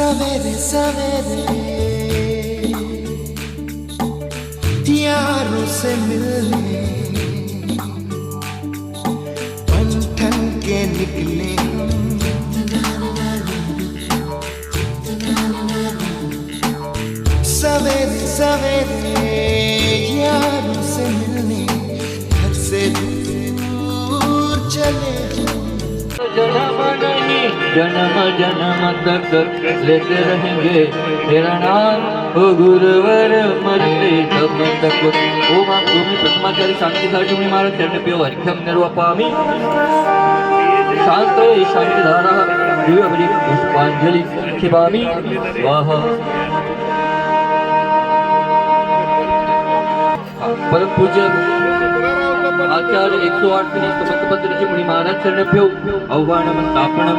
सवेरे सवेरे यारों से मिलने बंधन के निकले। सवेरे सवेरे यारों से मिलने घर से दूर चले हम। जन्म जन्म तक लेते रहेंगे। तेरा नाम हो गुरुवर मरते जन्म तक। ओ मां तुम्ही प्रथमाचारी शांतीसाठी तुम्ही महाराज त्यांनी हरिक्षम निर्वपामी शांत शांती धारा दिव्यभरी पुष्पांजली क्षिपामी वाह। परमपूज्य ચાર એકસો આઠની સમસ્તપત્ર મણિ મહારાજ શરણભ્યો અવવાણમ સ્થાપણમ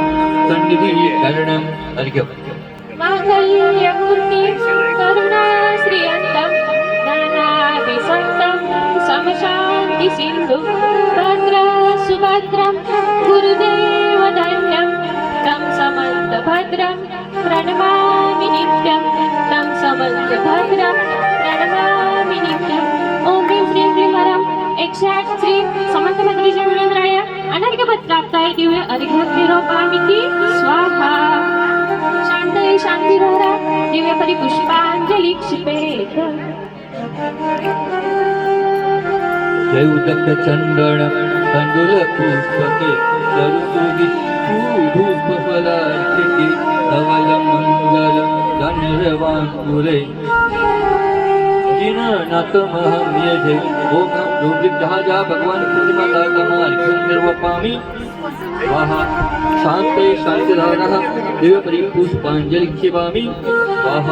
સન્નિધિ શરણમ અર્ઘ્ય શાંતિ સિંધુ, ભદ્ર સુભદ્રમ, ગુરુદેવ ધન્યમ તમ સમંત ભદ્રમ પ્રણમામિ નિત્યમ તમ સમંત ભદ્રમ अनर्घ्यपत्राप्ताय दिव्य अर्घ्यनिरोपामिति स्वाहा। शांतये शांतिधारा दिव्य परिपुष्पांजली क्षिपेत जय उदक चंदन तंडुल पुष्पके सरुसुगी धूप फलार्चिति धवल मंगल धन्यवान जिन नतमहम यजे ओम रूपिक जहाँ जहाँ भगवान पूर्णिमा दाता अर्घ्यम निर्वपामि वाह शांत शांतिधारः दिव्य परिपुष्पांजलि क्षिपामि वाह